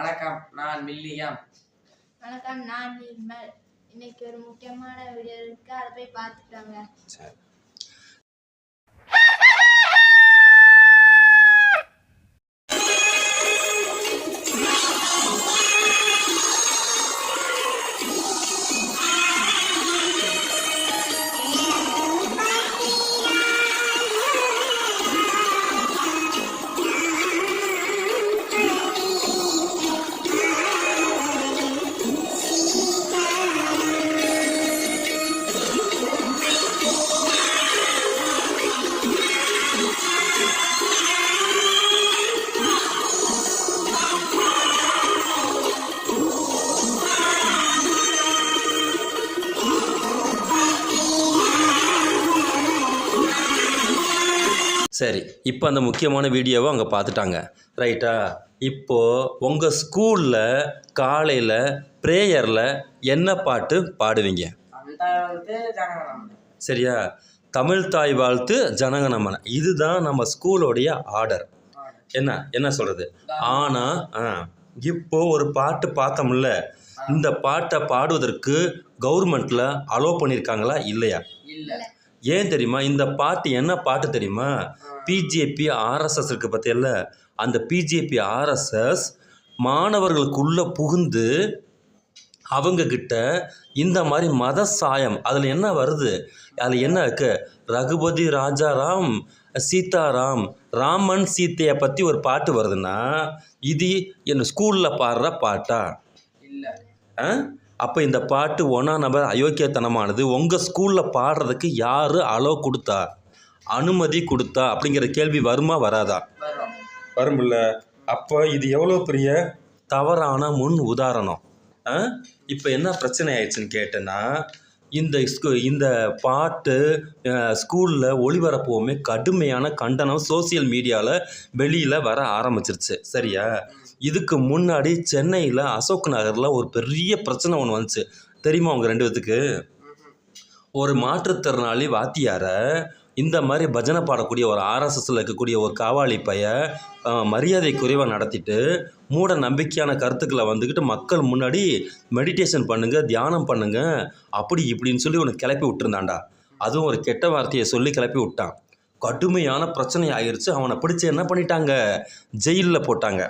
வணக்கம் நான் வில்லியம். வணக்கம் நான் நிர்மல் இன்னைக்கு ஒரு முக்கியமான வீடியோ இருக்கு அதை போய் பார்த்துட்டாங்க சரி இப்போ அந்த முக்கியமான வீடியோவை அவங்க பார்த்துட்டாங்க ரைட்டா? இப்போது உங்கள் ஸ்கூலில் காலையில் ப்ரேயரில் என்ன பாட்டு பாடுவீங்க? சரியா? தமிழ் தாய் வாழ்த்து ஜனகணமன இதுதான் நம்ம ஸ்கூலோடைய ஆர்டர். என்ன என்ன சொல்கிறது ஆனால் ஆ இப்போ ஒரு பாட்டு பார்த்தோம்ல இந்த பாட்டை பாடுவதற்கு கவர்மெண்ட்டில் அலோவ் பண்ணியிருக்காங்களா இல்லையா? இல்ல. ஏன் தெரியுமா? இந்த பாட்டு என்ன பாட்டு தெரியுமா? பிஜேபி ஆர்எஸ்எஸ் இருக்கு பற்றியல்ல அந்த பிஜேபி ஆர்எஸ்எஸ் மாணவர்களுக்குள்ளே புகுந்து அவங்க கிட்ட இந்த மாதிரி மத சாயம் அதில் என்ன வருது? அதில் என்ன இருக்கு? ரகுபதி ராஜாராம் சீதாராம் ராமன் சீதையை பற்றி ஒரு பாட்டு வருதுன்னா இது என்ன ஸ்கூலில் பாடுற பாட்டா? இல்ல. அப்போ இந்த பாட்டு ஒன்றா நபர் அயோக்கியத்தனமானது உங்கள் ஸ்கூலில் பாடுறதுக்கு யார் அலோ கொடுத்தா? அனுமதி கொடுத்தா? அப்படிங்கிற கேள்வி வருமா வராதா? வரும் வரும்ல. அப்போ இது எவ்வளோ பெரிய? தவறான முன் உதாரணம். இப்போ என்ன பிரச்சனை ஆயிடுச்சுன்னு கேட்டேன்னா இந்த ஸ்கூ இந்த பாட்டு ஸ்கூலில் ஒளிபரப்புவோமே கடுமையான கண்டனம் சோசியல் மீடியாவில் வெளியில் வர ஆரம்பிச்சிருச்சு. சரியா? இதுக்கு முன்னாடி சென்னையில் அசோக் நகரில் ஒரு பெரிய பிரச்சனை ஒன்று வந்துச்சு. தெரியுமா அவங்க ரெண்டு பேத்துக்கு? ஒரு மாற்றுத்திறனாளி வாத்தியாரை இந்த மாதிரி பஜனை பாடக்கூடிய ஒரு ஆர்எஸ்எஸ்ல இருக்கக்கூடிய ஒரு காவாலி பைய மரியாதை குறைவாக நடத்திட்டு மூட நம்பிக்கையான கருத்துக்களை வந்துக்கிட்டு மக்கள் முன்னாடி மெடிடேஷன் பண்ணுங்க தியானம் பண்ணுங்க அப்படி இப்படின்னு சொல்லி உனக்கு கிளப்பி விட்டுருந்தாண்டா அதுவும் ஒரு கெட்ட வார்த்தையை சொல்லி கிளப்பி விட்டான். கடுமையான பிரச்சனை ஆயிடுச்சு அவனை பிடிச்சி என்ன பண்ணிட்டாங்க? ஜெயிலில் போட்டாங்க.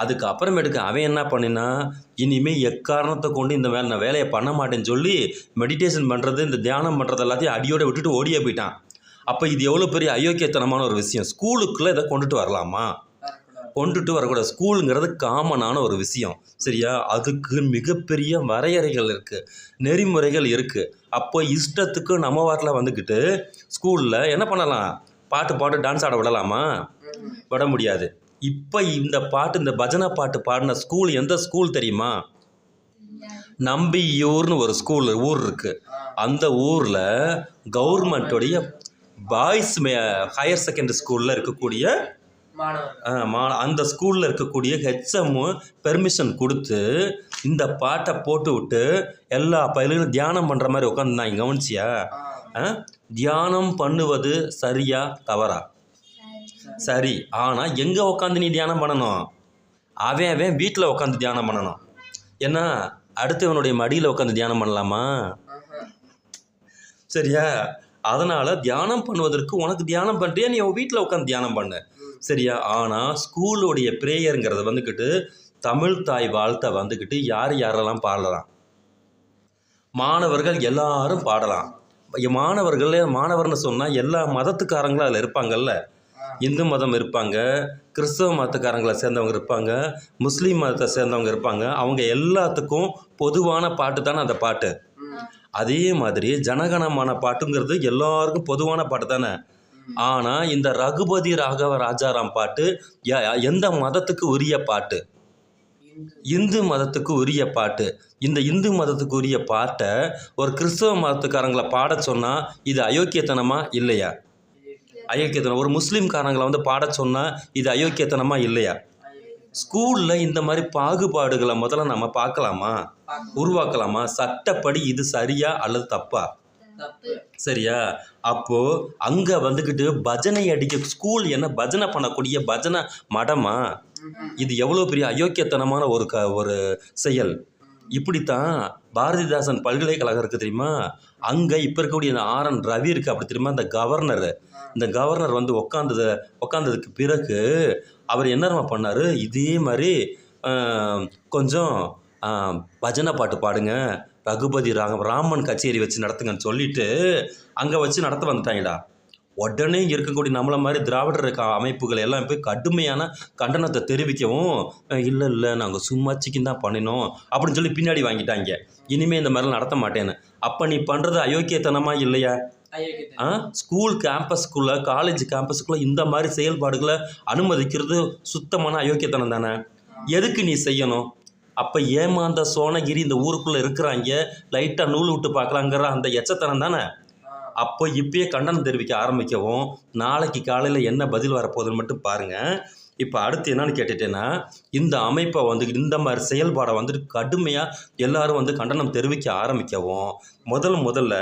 அதுக்கு அப்புறமேட்டுக்கு அவன் என்ன பண்ணினா இனிமேல் எக்காரணத்தை கொண்டு இந்த வேலை நான் வேலையை பண்ண மாட்டேன்னு சொல்லி மெடிடேஷன் பண்ணுறது இந்த தியானம் பண்ணுறது எல்லாத்தையும் அடியோட விட்டுட்டு ஓடியே போயிட்டான். அப்போ இது எவ்வளோ பெரிய அயோக்கியத்தனமான ஒரு விஷயம். ஸ்கூலுக்குள்ளே இதை கொண்டுட்டு வரலாமா? கொண்டுட்டு வரக்கூடாது. ஸ்கூலுங்கிறது காமனான ஒரு விஷயம். சரியா? அதுக்கு மிகப்பெரிய வரையறைகள் இருக்குது நெறிமுறைகள் இருக்குது அப்போ இஷ்டத்துக்கு நம்ம வாட்டில் வந்துக்கிட்டு ஸ்கூலில் என்ன பண்ணலாம்? பாட்டு பாட்டு டான்ஸ் ஆட விடலாமா? விட முடியாது. இப்போ இந்த பாட்டு இந்த பஜனை பாட்டு பாடின ஸ்கூல் எந்த ஸ்கூல் தெரியுமா? நம்பியூர்னு ஒரு ஸ்கூல் ஊர் இருக்குது அந்த ஊரில் கவர்மெண்ட்டுடைய பாய்ஸ் ஹையர் செகண்டரி ஸ்கூலில் இருக்கக்கூடிய மா அந்த ஸ்கூலில் இருக்கக்கூடிய ஹெச்எம் பெர்மிஷன் கொடுத்து இந்த பாட்டை போட்டு விட்டு எல்லா பயிலும் தியானம் பண்ணுற மாதிரி உட்காந்து நான் கவனிச்சியா? தியானம் பண்ணுவது சரியா தவறா? சரி ஆனால் எங்கே உட்காந்து நீ தியானம் பண்ணணும்? அவன் அவன் வீட்டில் உட்காந்து தியானம் பண்ணணும். ஏன்னா அடுத்தவனுடைய மடியில் உட்காந்து தியானம் பண்ணலாமா? சரியா? அதனால் தியானம் பண்ணுவதற்கு உனக்கு தியானம் பண்ணுறியா நீ உன் வீட்டில் உட்காந்து தியானம் பண்ண. சரியா? ஆனால் ஸ்கூலுடைய ப்ரேயருங்கிறத வந்துக்கிட்டு தமிழ் தாய் வாழ்த்தை வந்துக்கிட்டு யார் யாரெல்லாம் பாடலாம்? மாணவர்கள் எல்லாரும் பாடலாம். மாணவர்கள் மாணவர்னு சொன்னால் எல்லா மதத்துக்காரங்களும் அதில் இருப்பாங்கல்ல? இந்து மதம் இருப்பாங்க கிறிஸ்தவ மதத்துக்காரங்களை சேர்ந்தவங்க இருப்பாங்க முஸ்லீம் மதத்தை சேர்ந்தவங்க இருப்பாங்க அவங்க எல்லாத்துக்கும் பொதுவான பாட்டு தானே அந்த பாட்டு. அதே மாதிரி ஜனகணமான பாட்டுங்கிறது எல்லாருக்கும் பொதுவான பாட்டு தானே. ஆனால் இந்த ரகுபதி ராகவ ராஜாராம் பாட்டு எந்த மதத்துக்கு உரிய பாட்டு? இந்து இந்து மதத்துக்கு உரிய பாட்டு. இந்த இந்து மதத்துக்கு உரிய பாட்டை ஒரு கிறிஸ்தவ மதத்துக்காரங்களை பாட சொன்னால் இது அயோக்கியத்தனமா? இல்லையா? அயோக்கியத்தனம். ஒரு முஸ்லீம்காரங்களை வந்து பாட சொன்னால் இது அயோக்கியத்தனமாக இல்லையா? ஸ்கூலில் இந்த மாதிரி பாகுபாடுகளை முதல்ல நம்ம பார்க்கலாமா? உருவாக்கலாமா? சட்டப்படி இது சரியா அல்லது தப்பா? சரியா? அப்போ அங்க வந்துக்கிட்டு பஜனை அடிக்க ஸ்கூல் என்ன பஜனை பண்ணக்கூடிய பஜனை மடமா? இது எவ்வளோ பெரிய அயோக்கியத்தனமான ஒரு க ஒரு செயல். இப்படித்தான் பாரதிதாசன் பல்கலைக்கழகம் இருக்குது தெரியுமா? அங்கே இப்போ இருக்கக்கூடிய இந்த ஆர் என் ரவி இருக்குது அப்படி தெரியுமா? இந்த கவர்னர். இந்த கவர்னர் வந்து உக்காந்தது உக்காந்ததுக்கு பிறகு அவர் என்னமா பண்ணார்? இதே மாதிரி கொஞ்சம் பஜனை பாட்டு பாடுங்க ரகுபதி ராக ராமன் கச்சேரி வச்சு நடத்துங்கன்னு சொல்லிட்டு அங்கே வச்சு நடத்த வந்துட்டாங்கடா. உடனே இருக்கக்கூடிய நம்மள மாதிரி திராவிடர் அமைப்புகள் எல்லாம் போய் கடுமையான கண்டனத்தை தெரிவிக்கவும் இல்லை இல்லை நாங்கள் சும்மா சிக்கன் தான் பண்ணினோம் அப்படின்னு சொல்லி பின்னாடி வாங்கிட்டாங்க. இனிமேல் இந்த மாதிரிலாம் நடத்த மாட்டேன்னு. அப்போ நீ பண்ணுறது அயோக்கியத்தனமா இல்லையா? ஆ ஸ்கூல் கேம்பஸ்க்குள்ளே காலேஜ் கேம்பஸ்க்குள்ளே இந்த மாதிரி செயல்பாடுகளை அனுமதிக்கிறது சுத்தமான அயோக்கியத்தனம் தானே? எதுக்கு நீ செய்யணும்? அப்போ ஏமாந்த சோனகிரி இந்த ஊருக்குள்ளே இருக்கிறாங்க லைட்டாக நூல் விட்டு பார்க்கலாங்கிற அந்த எச்சத்தனம் தானே? அப்போ இப்பயே கண்டனம் தெரிவிக்க ஆரம்பிக்கவும் நாளைக்கு காலையில் என்ன பதில் வரப்போகுதுன்னு மட்டும் பாருங்கள் இப்போ அடுத்து என்னன்னு கேட்டுட்டேன்னா இந்த அமைப்பை வந்து இந்த மாதிரி செயல்பாடை வந்துட்டு கடுமையாக எல்லாரும் வந்து கண்டனம் தெரிவிக்க ஆரம்பிக்கவும் முதல் முதல்ல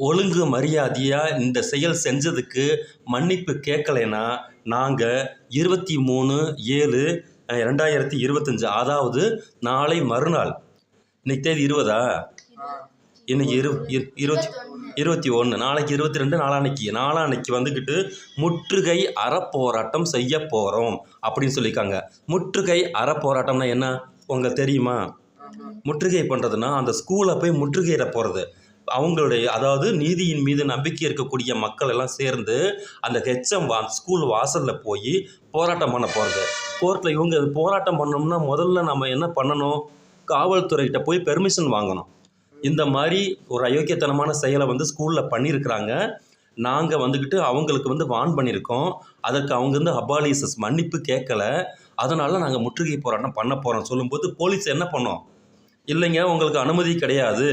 ஒழுங்கு மரியாதையாக இந்த செயல் செஞ்சதுக்கு மன்னிப்பு கேட்கலைன்னா நாங்கள் இருபத்தி மூணு ஏழு ரெண்டாயிரத்தி இருபத்தஞ்சு அதாவது நாளை மறுநாள் இன்னைக்கு தேதி இருபதா? இன்னைக்கு இரு இரு- இருபத்தி இருபத்தி ஒன்று நாளைக்கு இருபத்தி ரெண்டு நாளான்னைக்கு நாளான்னைக்கு வந்துக்கிட்டு முற்றுகை அறப்போராட்டம் செய்ய போகிறோம் அப்படின்னு சொல்லியிருக்காங்க. முற்றுகை அறப்போராட்டம்னா என்ன? உங்களுக்கு தெரியுமா? முற்றுகை பண்ணுறதுனா அந்த ஸ்கூலை போய் முற்றுகையிட போகிறது அவங்களுடைய அதாவது நீதியின் மீது நம்பிக்கை இருக்கக்கூடிய மக்கள் எல்லாம் சேர்ந்து அந்த ஹெச்எம் வா ஸ்கூல் வாசலில் போய் போராட்டம் பண்ண போகிறது கோர்ட்டில் இவங்க போராட்டம் பண்ணோம்னா முதல்ல நம்ம என்ன பண்ணணும்? காவல்துறைகிட்ட போய் பெர்மிஷன் வாங்கணும். இந்த மாதிரி ஒரு அயோக்கியத்தனமான செயலை வந்து ஸ்கூலில் பண்ணியிருக்கிறாங்க. நாங்கள் வந்துக்கிட்டு அவங்களுக்கு வந்து வான் பண்ணியிருக்கோம். அதற்கு அவங்க வந்து அபாலிசஸ் மன்னிப்பு கேட்கல. அதனால் நாங்கள் முற்றுகை போராட்டம் பண்ண போகிறோம் சொல்லும்போது போலீஸ் என்ன பண்ணோம்? இல்லைங்க உங்களுக்கு அனுமதி கிடையாது.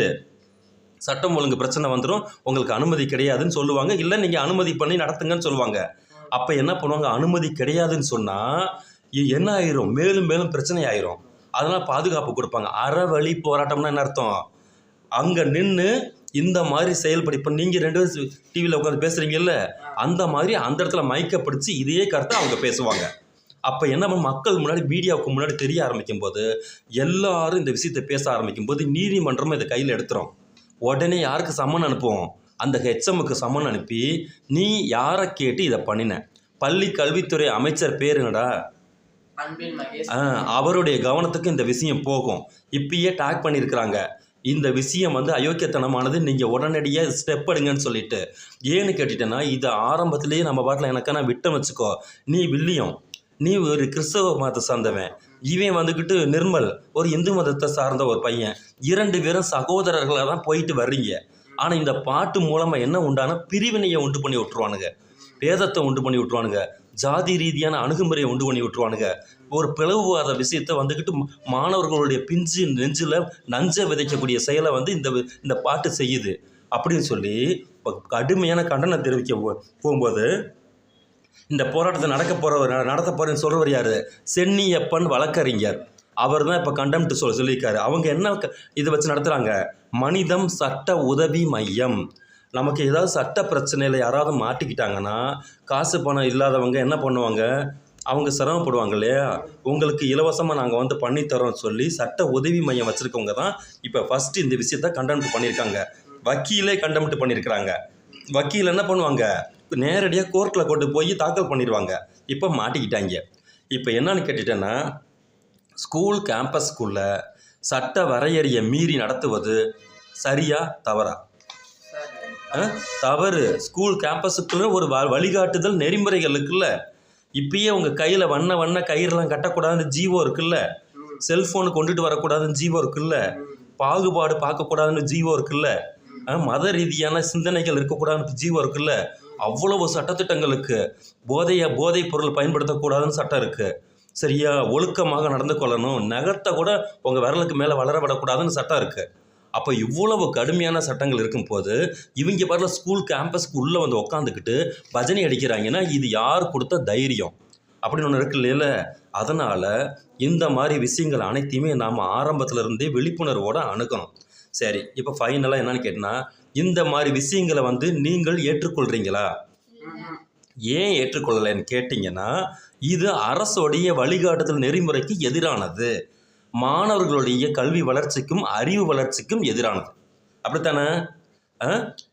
சட்டம் ஒழுங்கு பிரச்சனை வந்துடும் உங்களுக்கு அனுமதி கிடையாதுன்னு சொல்லுவாங்க. இல்லை நீங்கள் அனுமதி பண்ணி நடத்துங்கன்னு சொல்லுவாங்க. அப்போ என்ன பண்ணுவாங்க? அனுமதி கிடையாதுன்னு சொன்னால் என்ன ஆயிரும்? மேலும் மேலும் பிரச்சனை ஆயிரும். அதனால் பாதுகாப்பு கொடுப்பாங்க. அறவழி போராட்டம்னா என்ன அர்த்தம்? அங்கே நின்று இந்த மாதிரி செயல்படி. இப்போ நீங்கள் ரெண்டு பேரும் டிவியில் உட்காந்து பேசுகிறீங்கல்ல அந்த மாதிரி அந்த இடத்துல மைக்கை பிடிச்சி இதே கருத்தை அவங்க பேசுவாங்க. அப்போ என்ன பண்ணும், மக்கள் முன்னாடி மீடியாவுக்கு முன்னாடி தெரிய ஆரம்பிக்கும் போது எல்லாரும் இந்த விஷயத்தை பேச ஆரம்பிக்கும் போது நீதிமன்றமும் இதை கையில் எடுத்துரும். உடனே யாருக்கு சம்மன் அனுப்புவோம்? அந்த ஹெச்எம்முக்கு சம்மன் அனுப்பி நீ யாரை கேட்டு இதை பண்ணின? பள்ளி கல்வித்துறை அமைச்சர் பேர் என்னடா? அன்பில் மகேஷ். ஆ, அவருடைய கவனத்துக்கு இந்த விஷயம் போகும். இப்பயே டாக் பண்ணியிருக்கிறாங்க இந்த விஷயம் வந்து அயோக்கியத்தனமானது நீங்கள் உடனடியாக ஸ்டெப் எடுங்கன்னு சொல்லிட்டு. ஏன்னு கேட்டுட்டேன்னா இதை ஆரம்பத்திலேயே நம்ம பாட்டில் எனக்கு நான் விட்டம் வச்சுக்கோ. நீ வில்லியம். நீ ஒரு கிறிஸ்தவ மதத்தை சார்ந்தவன். இவன் வந்துக்கிட்டு நிர்மல் ஒரு இந்து மதத்தை சார்ந்த ஒரு பையன். இரண்டு பேரும் சகோதரர்களாக தான் போயிட்டு வர்றீங்க. ஆனால் இந்த பாட்டு மூலமாக என்ன உண்டான பிரிவினையை உண்டு பண்ணி விட்டுருவானுங்க. பேதத்தை உண்டு பண்ணி விட்டுருவானுங்க. ஜாதி ரீதியான அணுகுமுறையை உண்டு பண்ணி விட்டுருவானுங்க. ஒரு பிளவுவாத விஷயத்தை வந்துக்கிட்டு மாணவர்களுடைய பிஞ்சு நெஞ்சில் நஞ்சை விதைக்கக்கூடிய செயலை வந்து இந்த இந்த பாட்டு செய்யுது. அப்படின்னு சொல்லி இப்போ கடுமையான கண்டனம் தெரிவிக்க போகும்போது இந்த போராட்டத்தை நடக்க போகிறவர் நடத்த போகிறேன்னு சொல்கிறவர் யார்? சென்னியப்பன் வழக்கறிஞர். அவர் தான் இப்போ கண்டம்ட்டு சொல்ல சொல்லியிருக்காரு. அவங்க என்ன க- இதை வச்சு நடத்துகிறாங்க மனிதம் சட்ட உதவி மையம். நமக்கு ஏதாவது சட்ட பிரச்சனையில் யாராவது மாட்டிக்கிட்டாங்கன்னா காசு பணம் இல்லாதவங்க என்ன பண்ணுவாங்க? அவங்க சிரமப்படுவாங்க இல்லையா? உங்களுக்கு இலவசமாக நாங்கள் வந்து பண்ணித்தரோம்னு சொல்லி சட்ட உதவி மையம் வச்சுருக்கவங்க தான் இப்போ ஃபஸ்ட்டு இந்த விஷயத்த கண்டெம்ட் பண்ணியிருக்காங்க. வக்கீலே கண்டெம்ட் பண்ணியிருக்கிறாங்க. வக்கீல் என்ன பண்ணுவாங்க? நேரடியாக கோர்ட்டில் கொண்டு போய் தாக்கல் பண்ணிடுவாங்க இப்போ மாட்டிக்கிட்டாங்க. இப்போ என்னன்னு கேட்டுட்டேன்னா ஸ்கூல் கேம்பஸ்க்குள்ளே சட்ட வரையறையை மீறி நடத்துவது சரியா தவறா? தவறு. ஸ்கூல் கேம்பஸுக்குள்ளே ஒரு வ- வழிகாட்டுதல் நெறிமுறைகள் இருக்குல்ல? இப்பயே உங்கள் கையில் வண்ண வண்ண கயிறுலாம் கட்டக்கூடாதுன்னு ஜீவோ இருக்குல்ல? செல்ஃபோனு கொண்டுட்டு வரக்கூடாதுன்னு ஜீவோ இருக்குல்ல? பாகுபாடு பார்க்கக்கூடாதுன்னு ஜீவோ இருக்குல்ல? மத ரீதியான சிந்தனைகள் இருக்கக்கூடாதுன்னு ஜீவோ இருக்குல்ல? அவ்வளவு சட்டத்திட்டங்களுக்கு போதைய போதைப் பொருள் பயன்படுத்தக்கூடாதுன்னு சட்டம் இருக்குது சரியா ஒழுக்கமாக நடந்து கொள்ளணும். நகத்தை கூட உங்கள் விரலுக்கு மேலே வளர விடக்கூடாதுன்னு சட்டம் இருக்குது அப்போ இவ்வளவு கடுமையான சட்டங்கள் இருக்கும்போது இவங்க பாருல ஸ்கூல் கேம்பஸ்க்கு உள்ளே வந்து உக்காந்துக்கிட்டு பஜனை அடிக்கிறாங்கன்னா இது யார் கொடுத்த தைரியம்? அப்படின்னு ஒன்று இருக்கு இல்லையில? அதனால் இந்த மாதிரி விஷயங்கள் அனைத்தையுமே நாம் ஆரம்பத்துல இருந்தே விழிப்புணர்வோடு அணுகணும். சரி இப்போ ஃபைனலாக என்னன்னு கேட்டால் இந்த மாதிரி விஷயங்களை வந்து நீங்கள் ஏற்றுக்கொள்கிறீங்களா ஏன் ஏற்றுக்கொள்ளலைன்னு கேட்டிங்கன்னா இது அரசுடைய வழிகாட்டுதல் நெறிமுறைக்கு எதிரானது. மாணவர்களுடைய கல்வி வளர்ச்சிக்கும் அறிவு வளர்ச்சிக்கும் எதிரானது. அப்படித்தானே?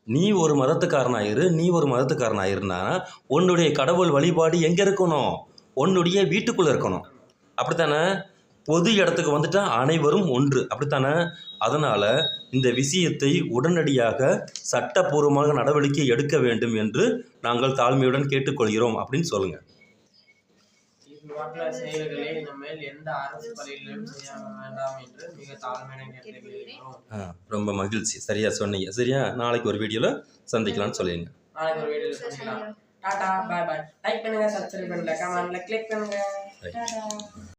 நீ ஒரு மதத்துக்காரனாயிரு நீ ஒரு மதத்துக்காரனாயிருன்னா உன்னுடைய கடவுள் வழிபாடு எங்கே இருக்கணும்? உன்னுடைய வீட்டுக்குள்ளே இருக்கணும். அப்படித்தானே? பொது இடத்துக்கு வந்துட்டால் அனைவரும் ஒன்று. அப்படித்தானே? அதனால் இந்த விஷயத்தை உடனடியாக சட்டப்பூர்வமாக நடவடிக்கை எடுக்க வேண்டும் என்று நாங்கள் தாழ்மையுடன் கேட்டுக்கொள்கிறோம் அப்படின்னு சொல்லுங்கள் செயல்களை இனிமேல் எந்த அரசு பள்ளியிலும் செய்ய வேண்டாம் என்று மிக தாழ்மையான ரொம்ப மகிழ்ச்சி. சரியா சொன்னீங்க. சரியா? நாளைக்கு ஒரு வீடியோவில் சந்திக்கலாம்னு சொல்லிடுங்க நாளைக்கு ஒரு வீடியோவில் சந்திக்கலாம். Tata bye bye. லைக் பண்ணுங்க சப்ஸ்கிரைப் பண்ணுங்க கமெண்ட்ல கிளிக் பண்ணுங்க.